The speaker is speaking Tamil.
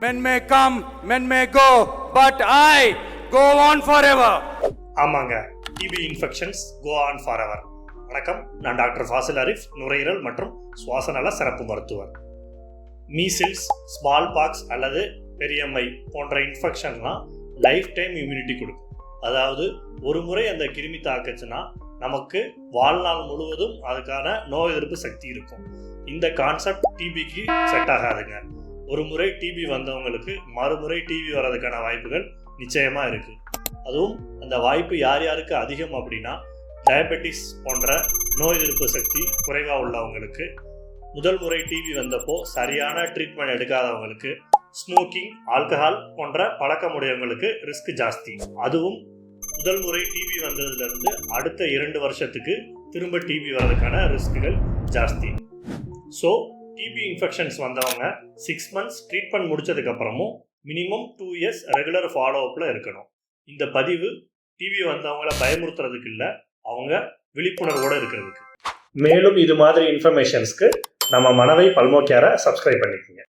Men may come, men may go, but I go on forever. ஆமாங்க. TB infections go on forever வணக்கம். நான் டாக்டர் ஃபாசில் அரிஃப் நுரையீரல் மற்றும் சுவாசநல சிறப்பு மருத்துவர். மீசில்ஸ் ஸ்மால் பாக்ஸ் அல்லது பெரியம்மை போன்ற இன்ஃபெக்ஷன்லாம் லைஃப் டைம் இம்யூனிட்டி கொடுக்கும். அதாவது ஒரு முறை அந்த கிருமி தாக்குச்சுன்னா நமக்கு வாழ்நாள் முழுவதும் அதுக்கான நோய் எதிர்ப்பு சக்தி இருக்கும். இந்த கான்செப்ட் டிபிக்கு செட் ஆகாதுங்க. ஒரு முறை டிபி வந்தவங்களுக்கு மறுமுறை டிபி வர்றதுக்கான வாய்ப்புகள் நிச்சயமாக இருக்குது அதுவும் அந்த வாய்ப்பு யார் யாருக்கு அதிகம் அப்படின்னா டயபெட்டிஸ் போன்ற நோய் எதிர்ப்பு சக்தி குறைவாக உள்ளவங்களுக்கு முதல் முறை டிபி வந்தப்போ சரியான ட்ரீட்மெண்ட் எடுக்காதவங்களுக்கு ஸ்மோக்கிங் ஆல்கஹால் போன்ற பழக்கமுடையவங்களுக்கு ரிஸ்க் ஜாஸ்தி. அதுவும் முதல் முறை டிபி வந்ததுலேருந்து அடுத்த இரண்டு வருஷத்துக்கு திரும்ப டிபி வர்றதுக்கான ரிஸ்க்குகள் ஜாஸ்தி. ஸோ டிபி இன்ஃபெக்ஷன்ஸ் வந்தவங்க six months treatment முடிச்சதுக்கப்புறமும் minimum two years regular follow அப்பில் இருக்கணும். இந்த பதிவு டிவி வந்தவங்கள பயமுறுத்துறதுக்கு இல்லை அவங்க விழிப்புணர்வோடு இருக்கிறதுக்கு. மேலும் இது மாதிரி இன்ஃபர்மேஷன்ஸ்க்கு நம்ம மனவை பல்மோக்கியாரை சப்ஸ்கிரைப் பண்ணிக்கோங்க.